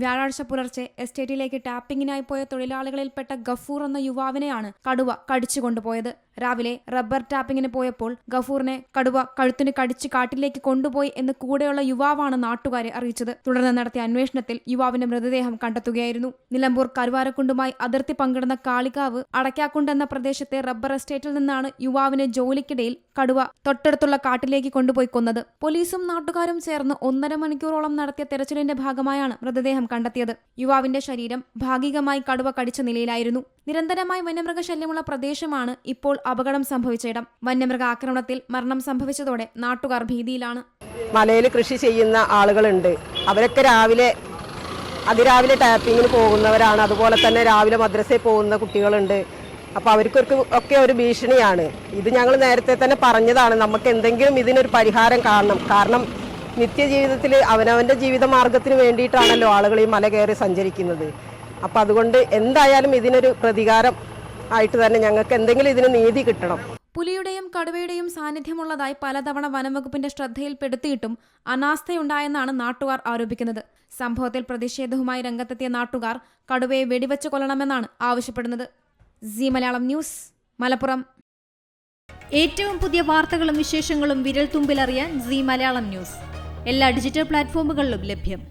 വ്യാഴാഴ്ച പുലർച്ചെ എസ്റ്റേറ്റിലേക്ക് ടാപ്പിംഗിനായി പോയ തൊഴിലാളികളിൽപ്പെട്ട ഗഫൂർ എന്ന യുവാവിനെയാണ് കടുവ കടിച്ചു കൊണ്ടുപോയത് രാവിലെ റബ്ബർ ടാപ്പിങ്ങിന് പോയപ്പോൾ ഗഫൂറിനെ കടുവ കഴുത്തിന് കടിച്ച് കാട്ടിലേക്ക് കൊണ്ടുപോയി എന്ന് കൂടെയുള്ള യുവാവാണ് നാട്ടുകാരെ അറിയിച്ചത്. തുടർന്ന് നടത്തിയ അന്വേഷണത്തിൽ യുവാവിന്റെ മൃതദേഹം കണ്ടെത്തുകയായിരുന്നു. നിലമ്പൂർ കരുവാരക്കുണ്ടുമായി അതിർത്തി പങ്കിടുന്ന കാളികാവ് അടയ്ക്കാക്കുണ്ട് എന്ന പ്രദേശത്തെ റബ്ബർ എസ്റ്റേറ്റിൽ നിന്നാണ് യുവാവിനെ ജോലിക്കിടയിൽ കടുവ തൊട്ടടുത്തുള്ള കാട്ടിലേക്ക് കൊണ്ടുപോയി കൊന്നത്. പോലീസും നാട്ടുകാരും ചേർന്ന് ഒന്നര മണിക്കൂറോളം നടത്തിയ തെരച്ചിലിന്റെ ഭാഗമായാണ് മൃതദേഹം കണ്ടെത്തിയത്. യുവാവിന്റെ ശരീരം ഭാഗികമായി കടുവ കടിച്ച നിലയിലായിരുന്നു. നിരന്തരമായി വന്യമൃഗശല്യമുള്ള പ്രദേശമാണ് ഇപ്പോൾ അപകടം സംഭവിച്ച ഇടം. വന്യമൃഗ ആക്രമണത്തിൽ മരണം സംഭവിച്ചതോടെ നാട്ടുകാർ ഭീതിയിലാണ്. മലയിൽ കൃഷി ചെയ്യുന്ന ആളുകളുണ്ട്. അവരൊക്കെ രാവിലെ അതിരാവിലെ ടാപ്പിങ്ങിന് പോകുന്നവരാണ്. അതുപോലെ തന്നെ രാവിലെ മദ്രസയിൽ പോകുന്ന കുട്ടികളുണ്ട്. അപ്പോൾ അവർക്കൊക്കെ ഒക്കെ ഒരു ഭീഷണിയാണ്. ഇത് ഞങ്ങൾ നേരത്തെ തന്നെ പറഞ്ഞതാണ്. നമുക്ക് എന്തെങ്കിലും ഇതിനൊരു പരിഹാരം കാണണം. കാരണം നിത്യജീവിതത്തിൽ അവനവന്റെ ജീവിത മാർഗത്തിന് വേണ്ടിയിട്ടാണല്ലോ ആളുകൾ ഈ മല കയറി സഞ്ചരിക്കുന്നത്. അപ്പോൾ അതുകൊണ്ട് എന്തായാലും ഇതിനൊരു പ്രതികാരം ആയിട്ട് തന്നെ ഞങ്ങൾക്ക് എന്തെങ്കിലും ഇതിന് നീതി കിട്ടണം. പുലിയുടെയും കടുവയുടെയും സാന്നിധ്യമുള്ളതായി പലതവണ വനംവകുപ്പിന്റെ ശ്രദ്ധയിൽപ്പെടുത്തിയിട്ടും അനാസ്ഥയുണ്ടായെന്നാണ് നാട്ടുകാർ ആരോപിക്കുന്നത്. സംഭവത്തിൽ പ്രതിഷേധവുമായി രംഗത്തെത്തിയ നാട്ടുകാർ കടുവയെ വെടിവെച്ച് കൊല്ലണമെന്നാണ് ആവശ്യപ്പെടുന്നത്. C Malayalam news Malappuram. ഏറ്റവും പുതിയ വാർത്തകളും വിശേഷങ്ങളും വിരൽ തുമ്പിലറിയാൻ സി മലയാളം ന്യൂസ്. എല്ലാ ഡിജിറ്റൽ പ്ലാറ്റ്ഫോമുകളിലും ലഭ്യം.